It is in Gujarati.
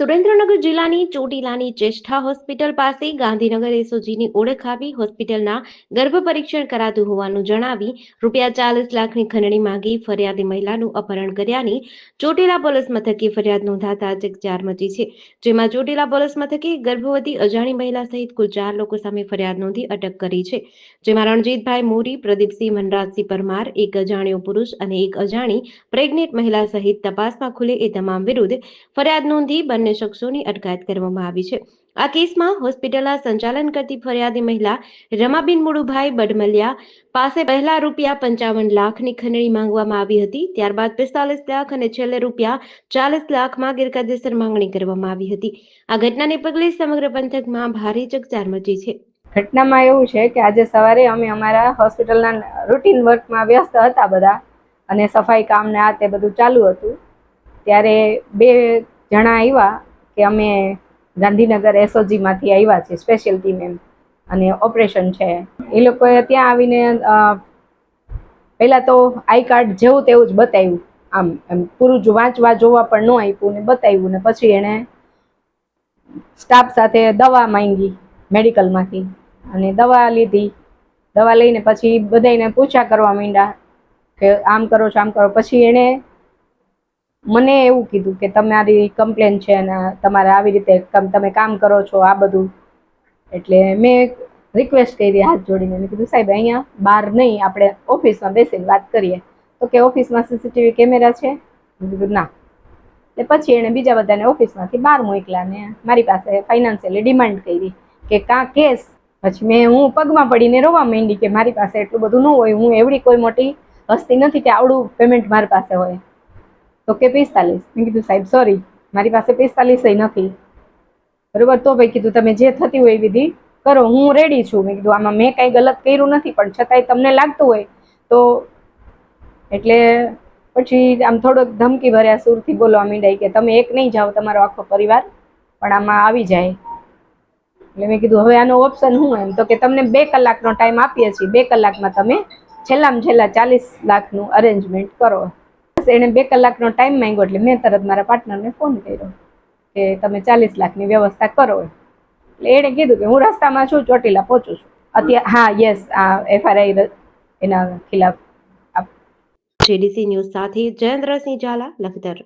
સુરેન્દ્રનગર જિલ્લાની ચોટીલાની ચેષ્ઠા હોસ્પિટલ પાસે ગાંધીનગર એસઓજીની ઓળખ આપી હોસ્પિટલના ગર્ભ પરીક્ષણ કરાતું હોવાનું જણાવી રૂપિયા ચાલીસ લાખની ખંડણી માંગી ફરિયાદી મહિલાનું અપહરણ કર્યાની ચોટીલા પોલીસ મથકે ફરિયાદ નોંધાતા ચકચાર મચી છે. જેમાં ચોટીલા પોલીસ મથકે ગર્ભવતી અજાણી મહિલા સહિત કુલ ચાર લોકો સામે ફરિયાદ નોંધી અટક કરી છે. જેમાં રણજીતભાઈ મોરી, પ્રદીપસિંહ મનરાજસિંહ પરમાર, એક અજાણ્યો પુરુષ અને એક અજાણી પ્રેગ્નેન્ટ મહિલા સહિત તપાસમાં ખુલે એ તમામ વિરુદ્ધ ફરિયાદ નોંધી બંને શખ્સોની અટકાયત કરવામાં આવી છે. આ કેસમાં હોસ્પિટલના સંચાલન કરતી ફરિયાદી મહિલા રમાબેન મુળુભાઈ બડમલિયા પાસે પહેલા રૂપિયા પંચાવન લાખની ખંડણી માંગવામાં આવી હતી. ત્યારબાદ પિસ્તાલીસ લાખ અને છેલ્લે રૂપિયા ચાલીસ લાખમાં ગેરકાયદેસર માંગણી કરવામાં આવી હતી. આ ઘટનાને પગલે સમગ્ર પંથકમાં ભારે ચકચાર મચી છે. ઘટનામાં એવું છે કે આજે સવારે અમે અમારા હોસ્પિટલના રૂટીન વર્કમાં વ્યસ્ત હતા બધા અને સફાઈ કામ ને આ તે બધું ચાલુ હતું. ત્યારે બે જણા આવ્યા કે અમે ગાંધીનગર એસઓજીમાંથી આવ્યા છે સ્પેશિયલ ટીમ એમ. અને ઓપરેશન છે. એ લોકોએ ત્યાં આવીને પહેલાં તો આઈ કાર્ડ જેવું તેવું જ બતાવ્યું, આમ, એમ, પૂરું જ વાંચવા જોવા પણ ન આપ્યું ને બતાવ્યું ને પછી એણે સ્ટાફ સાથે દવા માંગી મેડિકલમાંથી અને દવા લીધી. દવા લઈને પછી બધાને પૂછા કરવા માંડ્યા કે આમ કરો છો, આમ કરો. પછી એણે મને એવું કીધું કે તમારી કમ્પ્લેન છે અને તમારે આવી રીતે તમે કામ કરો છો, આ બધું. એટલે મેં રિક્વેસ્ટ કરી હાથ જોડીને. મેં કીધું, સાહેબ, અહીંયા બહાર નહીં, આપણે ઓફિસમાં બેસીને વાત કરીએ. તો કે ઓફિસમાં સીસીટીવી કેમેરા છે? મેં કીધું, ના. એટલે પછી એણે બીજા બધાને ઓફિસમાંથી બહાર મોકલ્યા ને મારી પાસે ફાઇનાન્શિયલી ડિમાન્ડ કરી કે કાં કેસ. પછી મેં હું પગમાં પડીને રોવા માંડી કે મારી પાસે એટલું બધું ન હોય, હું એવડી કોઈ મોટી હસ્તી નથી કે આવડું પેમેન્ટ મારી પાસે હોય. તો કે પિસ્તાલીસ. મેં કીધું, સાહેબ સોરી મારી પાસે પિસ્તાલીસ નથી. બરોબર? તો ભાઈ કીધું, તમે જે થતી હોય એ વિધિ કરો, હું રેડી છું. મેં કીધું, આમાં મેં કાંઈ ગલત કર્યું નથી, પણ છતાંય તમને લાગતું હોય. તો એટલે પછી આમ થોડોક ધમકી ભર્યા સુરથી બોલવા માંડાય કે, તમે એક નહીં જાઓ, તમારો આખો પરિવાર પણ આમાં આવી જાય. એટલે મેં કીધું, હવે આનો ઓપ્શન હું એમ? તો કે, તમને બે કલાકનો ટાઈમ આપીએ છીએ. બે કલાકમાં તમે છેલ્લામાં છેલ્લા ચાલીસ લાખનું અરેન્જમેન્ટ કરો. બસ એણે બે કલાકનો ટાઈમ માંગ્યો એટલે મેં તરત મારા પાર્ટનરને ફોન કર્યો કે તમે ચાલીસ લાખની વ્યવસ્થા કરો એટલે એણે કીધું કે હું રસ્તામાં છું, ચોટીલા પહોંચું છું. અત્યારે, હા યસ આ એફઆરઆઈ એના ખિલાફ જેડીસી ન્યૂઝ સાથે જયેન્દ્રસિંહ ઝાલા, લખતર